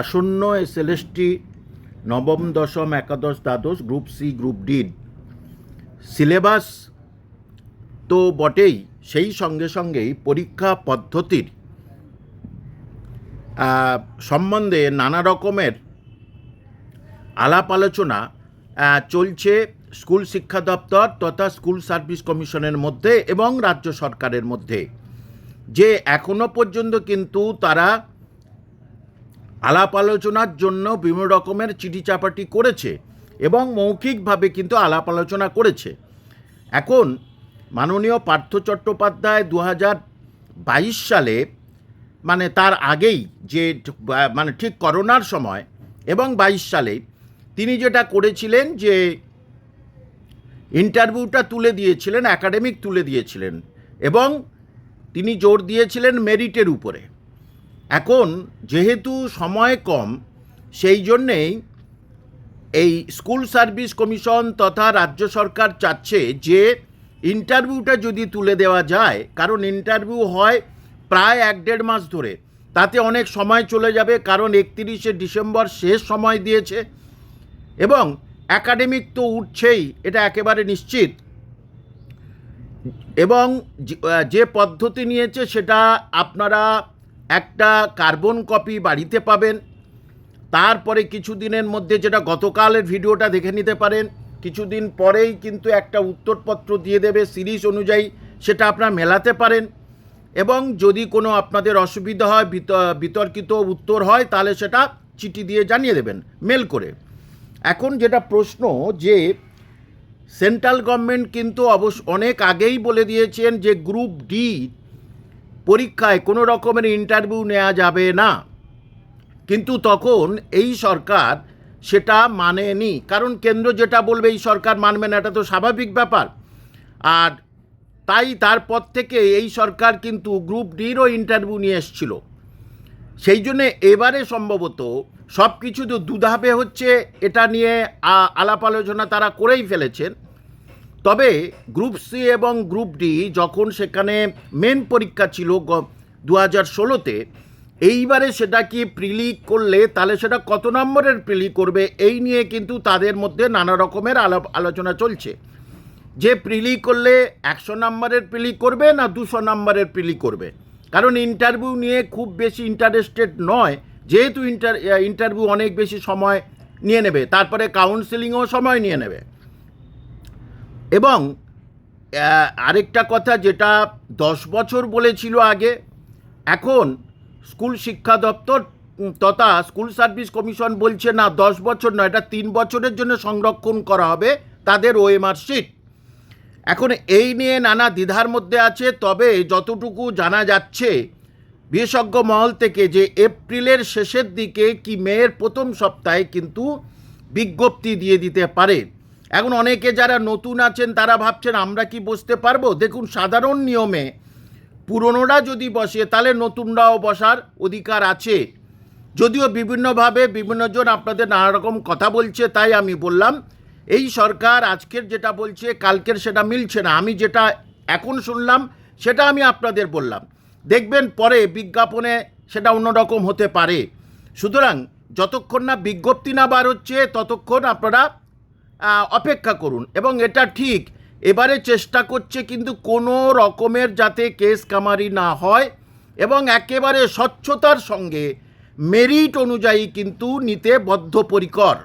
আসন্ন এসএলএসটি নবম, দশম, একাদশ, দ্বাদশ, group C, group D syllabus তো বটেই। সেই সঙ্গে সঙ্গেই পরীক্ষা পদ্ধতির সম্বন্ধে নানা রকমের আলাপ আলোচনা চলছে স্কুল শিক্ষা দপ্তর তথা স্কুল সার্ভিস কমিশনের মধ্যে এবং রাজ্য সরকারের মধ্যে। যে এখনও পর্যন্ত কিন্তু তারা আলাপ আলোচনার জন্য বিভিন্ন রকমের চিঠি চাপাটি করেছে এবং মৌখিকভাবে কিন্তু আলাপ আলোচনা করেছে। এখন মাননীয় পার্থ চট্টোপাধ্যায় দু বাইশ সালে মানে তার আগেই যে মানে ঠিক করোনার সময় এবং বাইশ সালে তিনি যেটা করেছিলেন যে ইন্টারভিউটা তুলে দিয়েছিলেন, একাডেমিক তুলে দিয়েছিলেন এবং তিনি জোর দিয়েছিলেন মেরিটের উপরে। এখন যেহেতু সময় কম, সেই জন্যেই এই স্কুল সার্ভিস কমিশন তথা রাজ্য সরকার চাচ্ছে যে ইন্টারভিউটা যদি তুলে দেওয়া যায়, কারণ ইন্টারভিউ হয় প্রায় এক দেড় মাস ধরে, তাতে অনেক সময় চলে যাবে, কারণ একত্রিশে ডিসেম্বর শেষ সময় দিয়েছে এবং একাডেমিক তো উঠছেই, এটা একেবারে নিশ্চিত। এবং যে পদ্ধতি নিয়েছে সেটা আপনারা একটা কার্বন কপি বাড়িতে পাবেন। তারপরে কিছুদিনের মধ্যে যেটা গতকালের ভিডিওটা দেখে নিতে পারেন, কিছুদিন পরেই কিন্তু একটা উত্তরপত্র দিয়ে দেবে সিরিজ অনুযায়ী, সেটা আপনারা মেলাতে পারেন। এবং যদি কোনো আপনাদের অসুবিধা হয়, বিত- বিতর্কিত উত্তর হয়, তাহলে সেটা চিঠি দিয়ে জানিয়ে দেবেন, মেল করে। এখন যেটা প্রশ্ন যে, সেন্ট্রাল গভর্নমেন্ট কিন্তু অবশ্য অনেক আগেই বলে দিয়েছেন যে, গ্রুপ ডি পরীক্ষায় কোনো রকমের ইন্টারভিউ নেওয়া যাবে না। কিন্তু তখন এই সরকার সেটা মানেনি। কারণ কেন্দ্র যেটা বলবে এই সরকার মানবে না, এটা তো স্বাভাবিক ব্যাপার। আর তাই তারপর থেকে এই সরকার কিন্তু গ্রুপ ডিরও ইন্টারভিউ নিয়ে এসছিল। সেই জন্যে এবারে সম্ভবত সব কিছু তো দুধাবে হচ্ছে, এটা নিয়ে আলাপ আলোচনা তারা করেই ফেলেছেন। তবে গ্রুপ সি এবং গ্রুপ ডি যখন সেখানে মেন পরীক্ষা ছিল দু হাজার ষোলোতে, এইবারে সেটা কি প্রিলি করলে, তাহলে সেটা কত নম্বরের প্রিলি করবে, এই নিয়ে কিন্তু তাদের মধ্যে নানা রকমের আলাপ আলোচনা চলছে। যে প্রিলি করলে একশো নম্বরের প্রিলি করবে না দুশো নম্বরের প্রিলি করবে? কারণ ইন্টারভিউ নিয়ে খুব বেশি ইন্টারেস্টেড নয়, যেহেতু ইন্টার ইন্টারভিউ অনেক বেশি সময় নিয়ে নেবে, তারপরে কাউন্সেলিংও সময় নিয়ে নেবে। এবং আরেকটা কথা যেটা দশ বছর বলেছিল আগে, এখন স্কুল শিক্ষা দপ্তর তথা স্কুল সার্ভিস কমিশন বলছে না দশ বছর নয়, এটা তিন বছরের জন্য সংরক্ষণ করা হবে তাদের ওএমআর শিট। এখন এই নিয়ে নানা দ্বিধার মধ্যে আছে, তবে যতটুকু জানা যাচ্ছে, বিশেষজ্ঞ মহল থেকে যে এপ্রিলের শেষের দিকে কি মেয়ের প্রথম সপ্তাহে কিন্তু বিজ্ঞপ্তি দিয়ে দিতে পারে। এখন অনেকে যারা নতুন আছেন, তারা ভাবছেন, আমরা কি বসতে পারব? দেখুন, সাধারণ নিয়মে পুরনোরা যদি বসে, তাহলে নতুনরাও বসার অধিকার আছে। যদিও বিভিন্নভাবে বিভিন্নজন আপনাদের নানা রকম কথা বলছে, তাই আমি বললাম, এই সরকার আজকের যেটা বলছে, কালকের সেটা মিলছে না। আমি যেটা এখন শুনলাম, সেটা আমি আপনাদের বললাম। দেখবেন, পরে বিজ্ঞাপনে সেটা অন্যরকম হতে পারে। সুতরাং, যতক্ষণ না বিজ্ঞপ্তি না বার হচ্ছে, ততক্ষণ আপনারা অপেক্ষা করুন। এবং এটা ঠিক। এবারে চেষ্টা করছে কিন্তু কোনো রকমের যাতে কেস কামারি না হয় এবং একেবারে স্বচ্ছতার সঙ্গে মেরিট অনুযায়ী কিন্তু নিতে বদ্ধপরিকর।